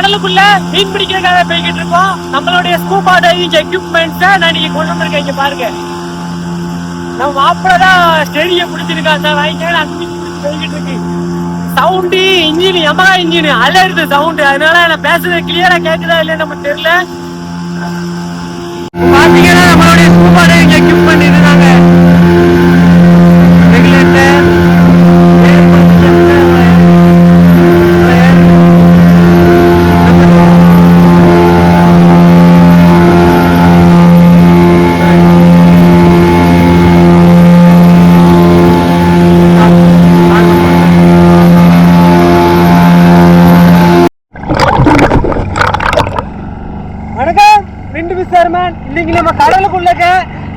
கடலுக்குள்ள மீன் பிடிக்கிறதுக்காக போய்கிட்டு இருக்கோம். நம்மளுடைய ஸ்கூபா டைவிங் எக்யூப்மெண்ட்ஸை நான் இன்னைக்கு கொண்டு வந்திருக்கேன் இங்க பாருங்க. நம்ம மாப்பிள்ள தான் பிடிச்சிருக்கா அந்த வாங்கிக்க அந்த போய்கிட்டு இருக்கு. சவுண்டு இன்ஜின் எமகா இன்ஜின் அலருது சவுண்டு அதனால நான் பேசுறது கிளியரா கேட்குதா இல்லையா நம்ம தெரியல. பாத்தீங்கன்னா நம்மளுடைய ஸ்கூபா டைவிங் எக்யூப்மெண்ட் இதுதாங்க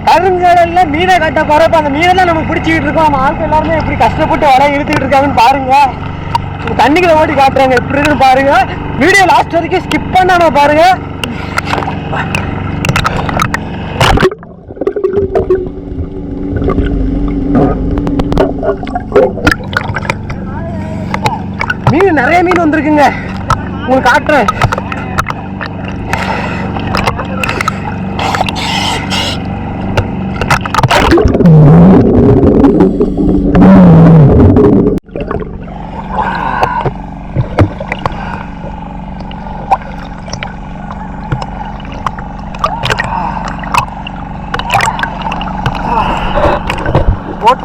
கருங்கடல்ல மீனை கட்ட போறப்ப அந்த மீனை தான் நம்ம பிடிச்சிக்கிட்டு இருக்கோம். நம்ம ஆட்கள் எல்லாருமே எப்படி கஷ்டப்பட்டு வலை இழுத்துக்கிட்டு இருக்காங்கன்னு பாருங்க. தண்ணிக்குள்ள ஓட்டி காட்டுறாங்க. எப்படி இருக்குன்னு பாருங்க. வீடியோ லாஸ்ட் வரைக்கும் ஸ்கிப் பண்ணாம பாருங்க. மீன் நிறைய மீன் வந்திருக்குங்க. உங்களுக்கு காட்டுறேன்.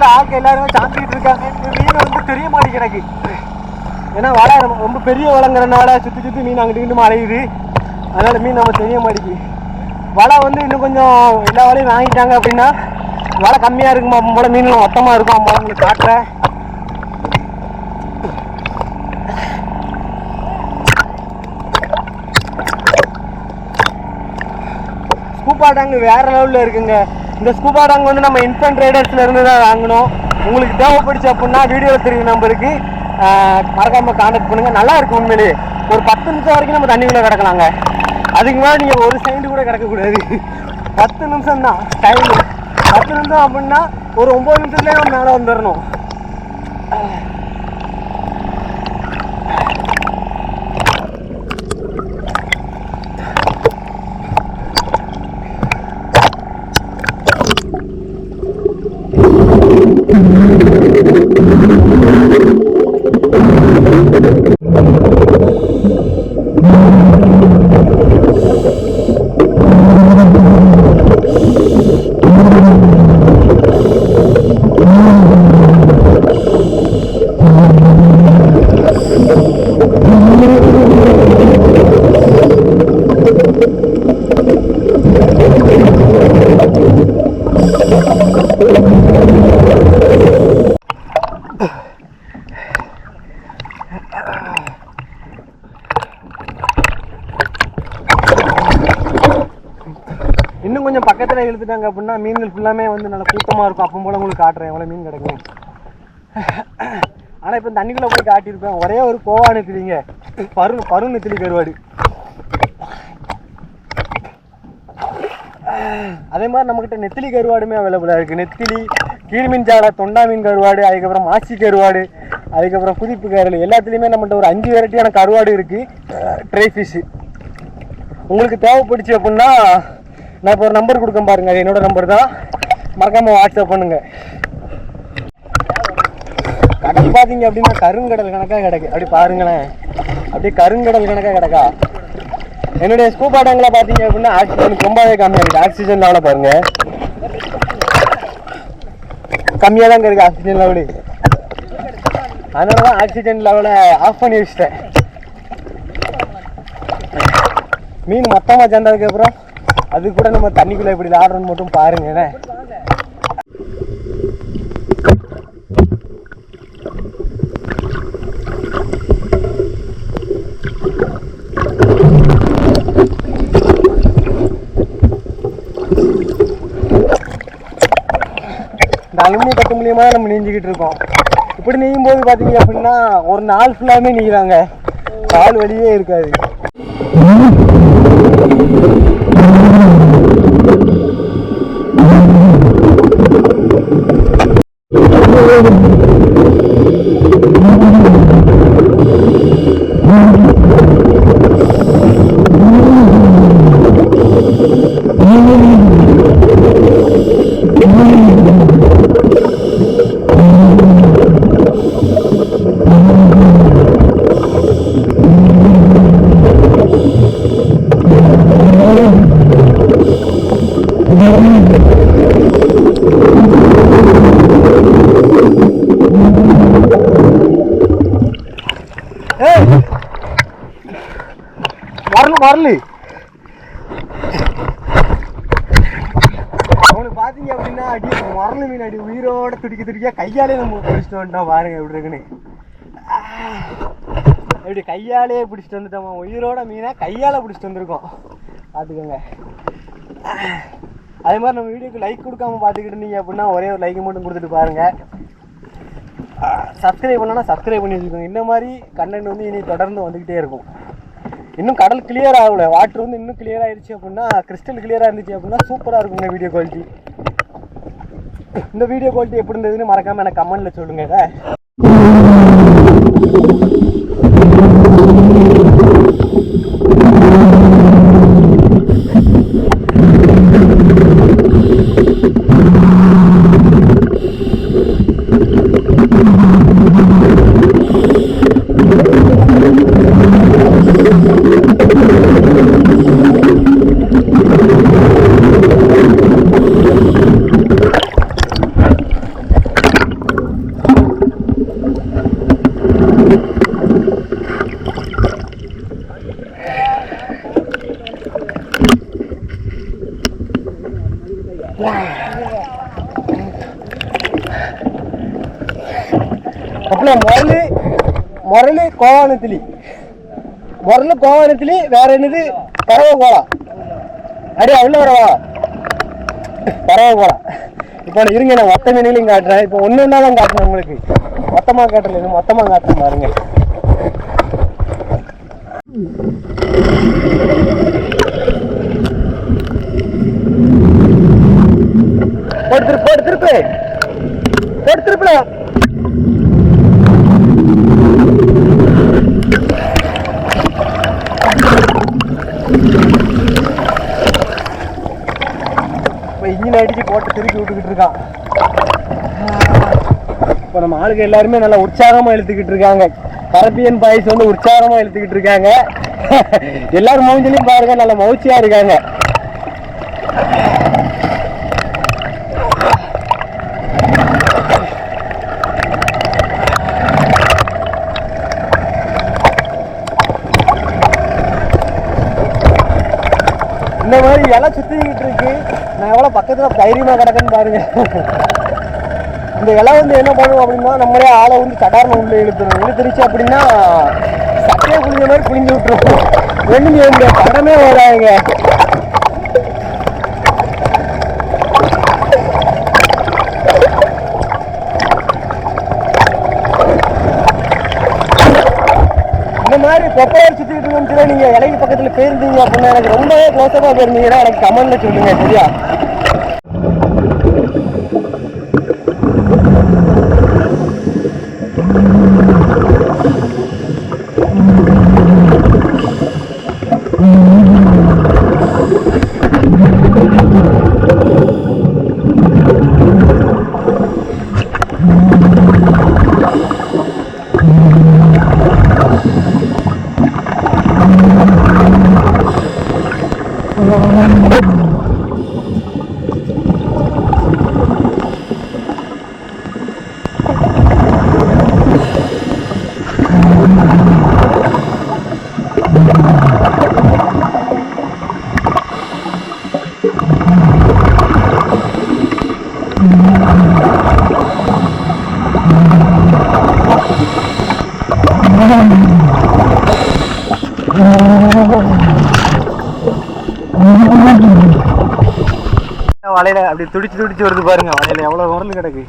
ஆக்க எல்லாருமே சாப்பிட்டுட்டு இருக்காங்க. மீன் வந்து தெரிய மாட்டேங்குது எனக்கு. ஏன்னா வலை ரொம்ப- பெரிய வளங்குறனால சுற்றி சுற்றி மீன் அங்கிட்டு இங்கிட்டு அலையுது. அதனால மீன் நம்ம தெரிய மாட்டேங்குது. வலை வந்து இன்னும் கொஞ்சம் எல்லா வலையும் வாங்கிட்டாங்க அப்படின்னா வலை கம்மியாக இருக்குமா? போல மீன்லாம் மொத்தமாக இருக்கும் அம்மா உங்களுக்கு காட்டுறேன். ஸ்கூபா டேங்க் வேற லெவலில் இருக்குங்க. இந்த ஸ்கூபா டாங் வந்து நம்ம இன்ஃபன்ட் ரைடர்ஸ்ல இருந்து தான் வாங்கினோம். உங்களுக்கு தேவைப்படுச்சு அப்படின்னா வீடியோ தெரியும் நம்பருக்கு மறக்காம காண்டாக்ட் பண்ணுங்க. நல்லா இருக்கும் உண்மையிலேயே. ஒரு பத்து நிமிஷம் வரைக்கும் நம்ம தண்ணிக்குள்ளே கிடக்கலாங்க. அதுக்கு மேலே நீங்கள் ஒரு செகண்ட் கூட கிடக்கக்கூடாது. பத்து நிமிஷம் தான் டைம் பத்து நிமிஷம் அப்படின்னா ஒரு ஒம்பது நிமிஷத்துலேயே நம்ம மேலே வந்துடணும் இன்னும் கொஞ்சம் பக்கத்தில் அப்படின்னா மீன்கள் ஃபுல்லாமே வந்து நல்லா கூட்டமாக இருக்கும். அப்போ போல உங்களுக்கு காட்டுறேன். எவ்வளோ மீன் கிடைக்கும். ஆனால் இப்போ தண்ணிக்குள்ளே போய் காட்டியிருப்பேன் ஒரே ஒரு கோவா நெத்திலிங்க. பரு பரு நெத்திலி கருவாடு அதே மாதிரி நம்மக்கிட்ட நெத்திலி கருவாடுமே அவைலபிளாக இருக்குது நெத்திலி கீழ்மீன் சாடை தொண்டா மீன் கருவாடு அதுக்கப்புறம் மாசி கருவாடு அதுக்கப்புறம் புதிப்பு கருள். எல்லாத்துலேயுமே நம்மகிட்ட ஒரு அஞ்சு வெரைட்டியான கருவாடு இருக்குது ட்ரை ஃபிஷ்ஷு உங்களுக்கு தேவைப்படுச்சு அப்படின்னா நான் இப்போ ஒரு நம்பர் கொடுக்க பாருங்க. என்னோட நம்பர் தான். மறக்காம வாட்ஸ்அப் பண்ணுங்க. கடல் பார்த்தீங்க அப்படின்னா கருங்கடல் கணக்காக கிடக்கு. அப்படி பாருங்களேன். அப்படியே கருங்கடல் கணக்காக கிடக்கா. என்னுடைய ஸ்கூபா டேங்கில் பார்த்தீங்க அப்படின்னா ஆக்சிஜன் ரொம்பவே கம்மியாக இருக்குது ஆக்சிஜன் லெவலை பாருங்க. கம்மியாக தான் இருக்குது ஆக்சிஜன் லெவலு அதனால தான் ஆக்சிஜன் லெவலை ஆஃப் பண்ணி வச்சிட்டேன். மீன் மொத்தமாக சேர்ந்ததுக்கப்புறம் அது கூட நம்ம தண்ணிக்குள்ள இப்படி விளாடுறோன்னு மட்டும் பாருங்கண்ணே அலுமினிய கட்டு மூலியமா நம்ம நீஞ்சிக்கிட்டு இருக்கோம். இப்படி நீயும் போது பார்த்தீங்க அப்படின்னா ஒரு நாள் ஃபுல்லாமே நீங்கிறாங்க கால் வழியே இருக்காது. வரல வரல. அவனுக்கு பார்த்தீங்க அப்படின்னா அடி மரல மீன் அடி உயிரோட துடிக்க துடிக்க கையாலே நம்ம பிடிச்சிட்டு வந்துட்டோம் பாருங்க எப்படி இருக்குன்னு. எப்படி கையாலே பிடிச்சிட்டு வந்துட்டோம்? உயிரோட மீனை கையால் பிடிச்சிட்டு வந்திருக்கோம். பார்த்துக்கோங்க அதே மாதிரி நம்ம வீடியோக்கு லைக் கொடுக்காம பார்த்துக்கிட்டு இருந்தீங்க அப்படின்னா ஒரே ஒரு லைக் மட்டும் கொடுத்துட்டு பாருங்க. சப்ஸ்கிரைப் பண்ணனா சப்ஸ்கிரைப் பண்ணி வச்சுக்கோங்க இந்த மாதிரி கண்டென்ட் வந்து இனி தொடர்ந்து வந்துக்கிட்டே இருக்கும். இன்னும் கடல் கிளியர் ஆகல. வாட்டர் வந்து இன்னும் கிளியர் ஆயிடுச்சு அப்படின்னா கிறிஸ்டல் கிளியராக இருந்துச்சு அப்படின்னா சூப்பராக இருக்குங்க வீடியோ குவாலிட்டி இந்த வீடியோ குவாலிட்டி எப்படி இருந்ததுன்னு மறக்காம எனக்கு கமெண்ட்ல சொல்லுங்க அப்பல முரளி முரளி கோவானத்திலி முரளி கோவானத்திலி வேற என்னது பறவை கோலா அடி அவ்வளோ வரவா பறவை கோலா இப்போ நான் இருங்க நான் மொத்த மீனிலையும் காட்டுறேன். இப்போ ஒன்று ஒன்றா தான் காட்டுறேன் உங்களுக்கு. மொத்தமாக காட்டல இது மொத்தமாக காட்டுறேன் பாருங்க. போட்டு திருப்பு போட்டு திருப்பு. போட்டு திருப்புல இப்போ இன்ஜின் அடிச்சு போட்டு திருப்பி விட்டுக்கிட்டு இருக்கான். இப்போ நம்ம ஆளுங்க எல்லாருமே நல்லா உற்சாகமா இழுத்துக்கிட்டு இருக்காங்க. கரப்பியன் பாய்ஸ் வந்து உற்சாகமா இழுத்துக்கிட்டு இருக்காங்க. எல்லாரும் மூஞ்சிலையும் பாருங்க நல்ல மௌச்சியா இருக்காங்க. இந்த மாதிரி இலை சுத்திக்கிட்டு இருக்கு பக்கத்தில் தைரியமாக கிடக்குன்னு பாருங்க. இந்த இலை வந்து என்ன பண்ணுவோம் அப்படின்னா நம்மளே ஆளை வந்து சடாரண உள்ள இழுத்துரும். இழுத்துருச்சு அப்படின்னா சட்டையை குளிஞ்ச மாதிரி குளிஞ்சு விட்டுருவோம் ஒன்றும் செய்ய முடியாது படமே வராங்க இந்த மாதிரி இருந்துச்சுன்னா நீங்க இலைக்கு பக்கத்துல போயிருந்தீங்க அப்படின்னா எனக்கு ரொம்பவே க்ளோஸாக போயிருந்தீங்கன்னா எனக்கு கமெண்ட்ல சொல்லுங்க சரியா? வலையில அப்படி துடிச்சு துடிச்சு வருது பாருங்க. வலையில எவ்வளவு உரல் கிடக்கு.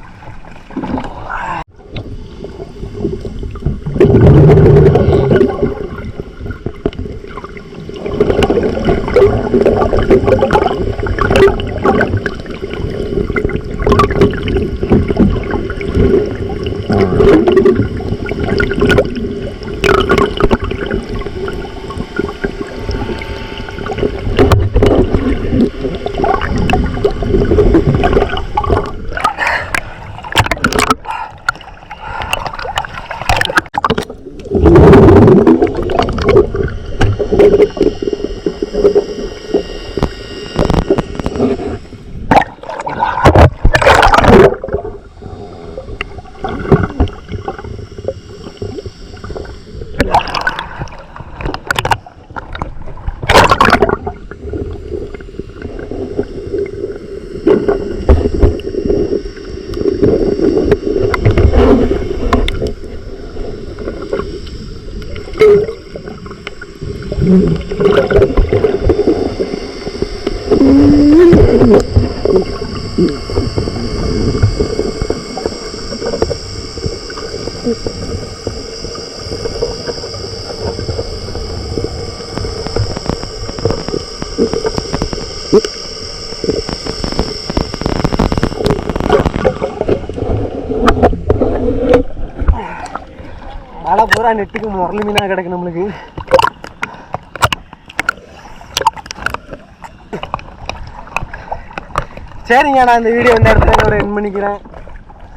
வலை பூரா நெட்டுக்கு முரளி மீனா கிடக்கு நம்மளுக்கு சரிங்க நான் இந்த வீடியோ இந்த இடத்துல ஒரு என் பண்ணிக்கிறேன்.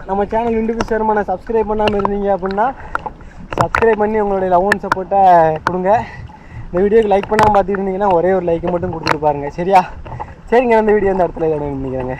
நம்ம சேனல் இண்டிவிஜுவல் சேரமான சப்ஸ்கிரைப் பண்ணாமல் இருந்தீங்க அப்படின்னா சப்ஸ்கிரைப் பண்ணி உங்களுடைய லவ் அண்ட் சப்போர்ட்டை கொடுங்க. இந்த வீடியோக்கு லைக் பண்ணாமல் பார்த்துருந்தீங்கன்னா ஒரே ஒரு லைக் மட்டும் கொடுத்துட்டு பாருங்கள் சரியா? சரிங்க இந்த வீடியோ இந்த இடத்துல என் பண்ணிக்கிறேங்க.